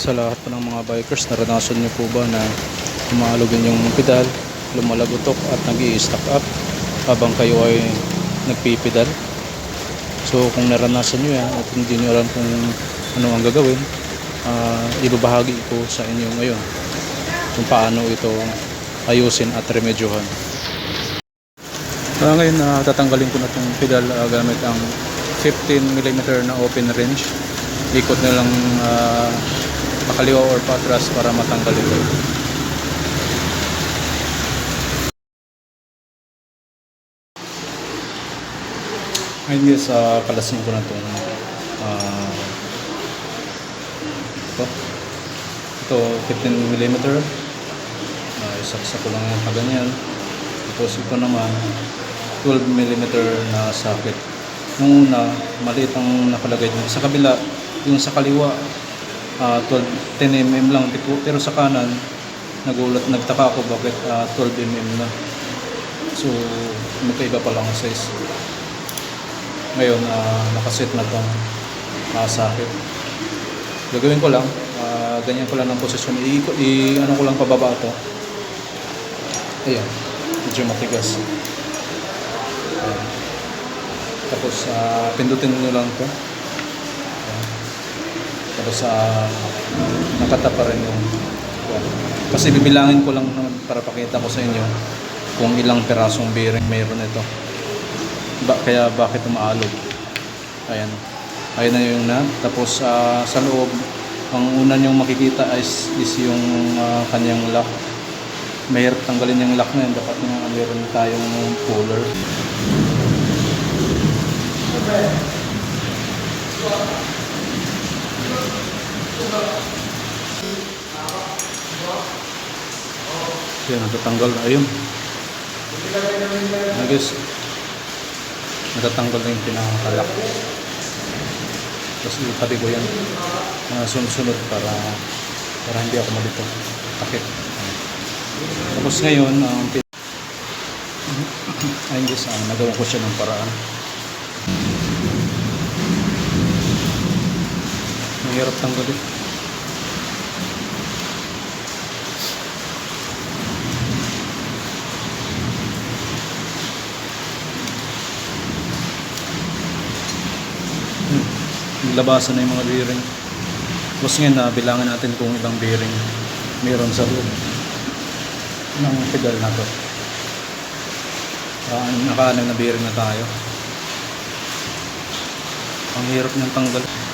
sa lahat ng mga bikers, naranasan niyo po ba na umalugin yung pedal, lumalagotok at nag stack up habang kayo ay nagpipedal? So kung naranasan niyo yan at hindi niyo alam kung ano ang gagawin, ah, ibabahagi ko sa inyo ngayon kung paano ito ayusin at remedyohan. Ah, ngayon, ah, tatanggalin ko na itong pedal ah, gamit ang 15mm na open range. Ikot na lang ah, pakaliwa or patras para matanggal ito. Ngayon guys, uh, kalasin ko na itong ah, ito. Ito, 15mm. Uh, isaksak ko lang yung kaganyan. Tapos ito naman, 12mm na socket. Nung una, maliit ang nakalagay dito. Sa kabila, yung sa kaliwa, ah, 12, 10mm lang. Tipo- Pero sa kanan, nagulat, nagtaka ako bakit ah, 12mm na. So, magkaiba pa lang ang size. Ngayon, ah, nakaset na itong uh, socket. Gagawin ko lang, ah, ganyan ko lang ng posisyon. I, i, ano ko lang pababa ito. Ayan, medyo matigas. Ayan. Tapos, ah, pindutin nyo lang ito. Ayan. Tapos, uh, nakata pa rin yung ayan. Kasi bibilangin ko lang para pakita ko sa inyo kung ilang perasong bearing mayroon ito. Ba, kaya bakit umaalog. Ayan. Ayan na yung nut. Tapos, ah, sa loob, ang una nyong makikita is, is yung ah, kanyang lock mahirap tanggalin yung lock na yun. Dapat nga meron tayong puller. Yan, natatanggal na. Ayun. I guess, natatanggal na yung pinakalock. Tapos itabi ko yan. Mga sunod-sunod para para hindi ako malito. Takip. Tapos ngayon, ang pin- ayun guys, ah, nagawa ko siya ng paraan. Mahirap tanggalin. Hmm. Naglabasan na yung mga bearing. Tapos ngayon, na bilangan natin kung ilang bearing meron sa loob ng pedal na to. Uh, nakaanag na bearing na tayo. Ang hirap niyang tanggal.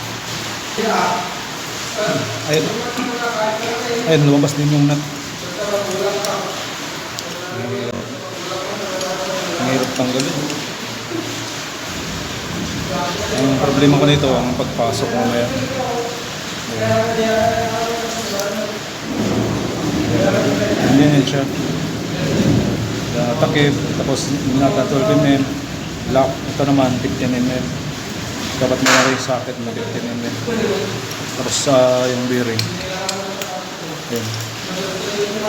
Ayun. Ayun, lumabas din yung nut. Ang hirap. Ang hirap tanggalin. Ang problema ko nito, ang pagpasok mamaya. Ganyan siya. Uh, takip, tapos nata 12mm, lock, ito naman 15mm. Dapat may rin socket na 15mm. Tapos sa yung bearing. Ayan.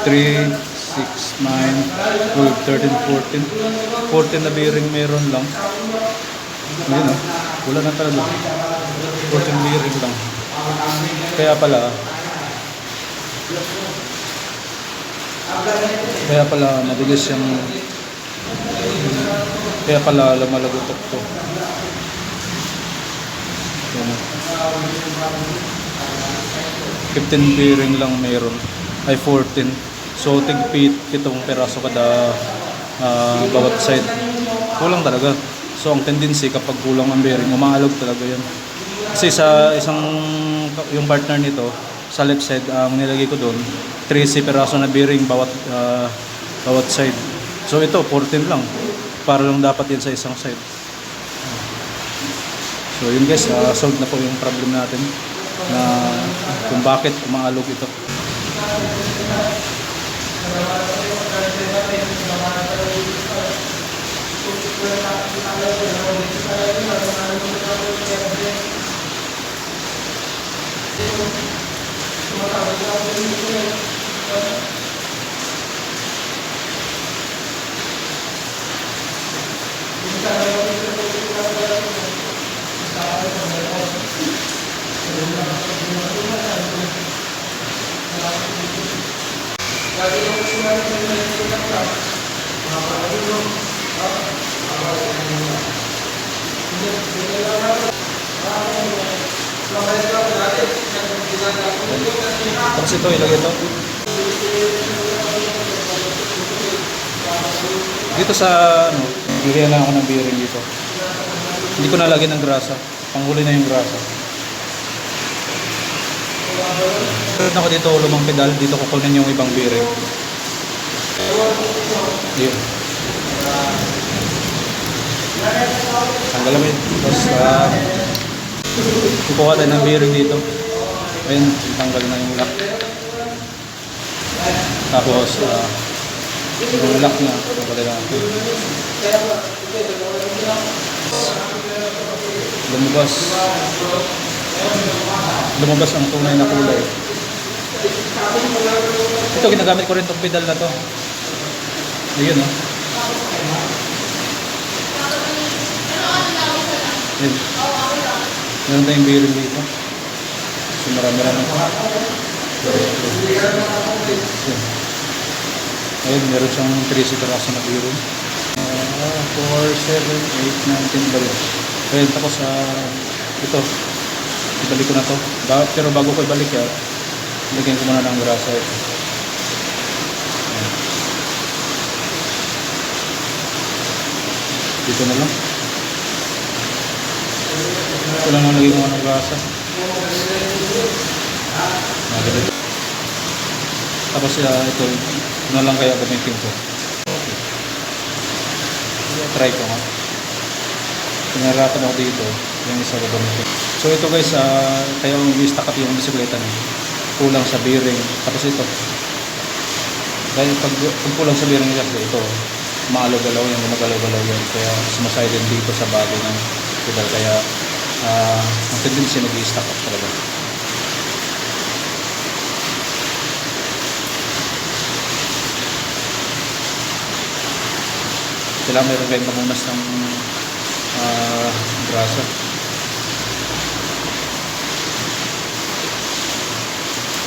3, 6, 9, 12, 13, 14. 14 na bearing meron lang. Ayan ah. Wala na talaga. 14 bearing lang. Kaya pala, kaya pala mabilis yung kaya pala lumalagotok to. Yan. 15 bearing lang meron. Ay 14. So tigpit itong peraso kada ah, bawat side. Kulang talaga. So ang tendency kapag kulang ang bearing, umaalog talaga yan. Kasi sa isang yung partner nito, sa left side ang nilagay ko doon 13 peraso na bearing bawat ah, bawat side so ito 14 lang para lang dapat yan sa isang side So yun guys, ah, uh, solved na po yung problem natin na kung bakit umaalog ito. Tapos ito, ilagay ito. Dito sa, ano, birihan lang ako ng bearing dito. Hindi ko nalagyan ng grasa. Panghuli na yung grasa. Sunod ako dito, lumang pedal. Dito kukunin yung ibang bearing. Yun. Tanggalin mo yun. Tapos, ah, kukuha tayo ng bearing dito. Ayun, tanggal na yung lock. Tapos, ah, yung lock na, tanggalin na natin. Lumabas. Lumabas ang tunay na kulay. Ito, ginagamit ko rin itong pedal na to. Ayun, oh. Ayun. Meron tayong bearing dito. So, marami-rami. Ayun. Meron siyang 3 seater kasi na bearing. 4, 7, 8, 9, 10 balik. Ayun, tapos sa ito, ibalik ko na to. Pero bago ko ibalik yan, lagyan ko muna ng grasa. Dito na lang. Ito lang ang lagay ko ng grasa. Tapos uh, ito, na lang kaya gamitin ko. Try ko nga. Pinarapan ako dito, yung isa ko gamitin. So ito guys, ah, kaya i-stack up yung bisikleta niya. Kulang sa bearing. Tapos ito. Dahil pag, pag kulang sa bearing niya, ito, maalaw-galaw yan, gumagalaw-galaw yan. Kaya sumasay din dito sa body ng pedal. Kaya ah, ang tendency mag-i-stack up talaga. Kailangan meron kayong mamunas ng ah, grasa.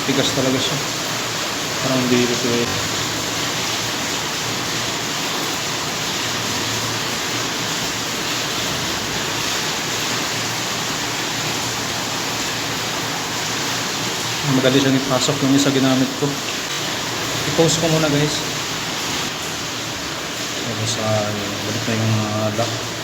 Tigas talaga siya. Parang hindi ito eh. Madali siyang ipasok yung isa ginamit ko. I-post ko muna guys. Tapos uh, balik na yung uh, lock.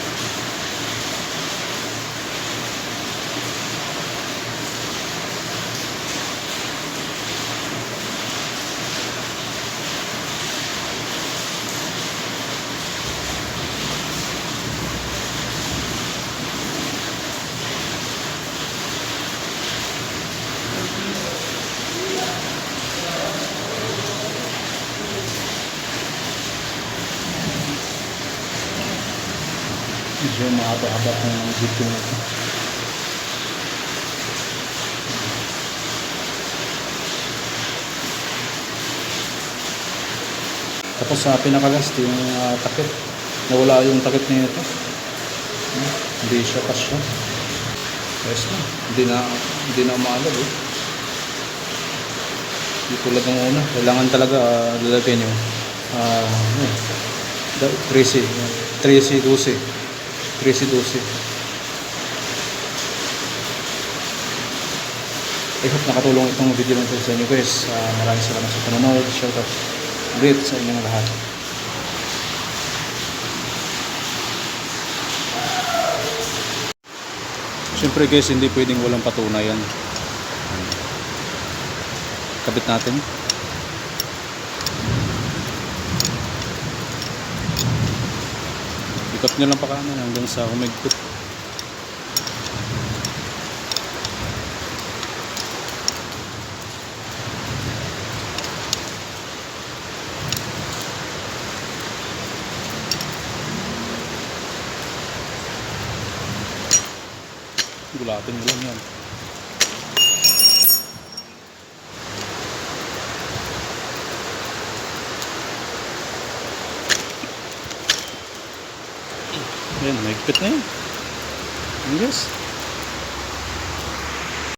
Mahaba-haba ng video na ito. Tapos sa pinakalas, yung uh, takip. Nawala yung takip niya ito. Hindi siya kasya. Ayos na. Hindi na, hindi na umaalab eh. Hindi tulad ng una. Kailangan talaga uh, lalagyan yung uh, yun, da- 13, 13, 12. 13, 12. I hope nakatulong itong video ito sa inyo guys. Uh, maraming salamat sa panonood. Shoutout ulit sa inyong lahat. Siyempre guys, hindi pwedeng walang patunayan. Kabit natin. Ikot nyo lang pa kanan hanggang sa humigpit. Gulatin mo lang yan. Yan, mahigpit na yan. Yes.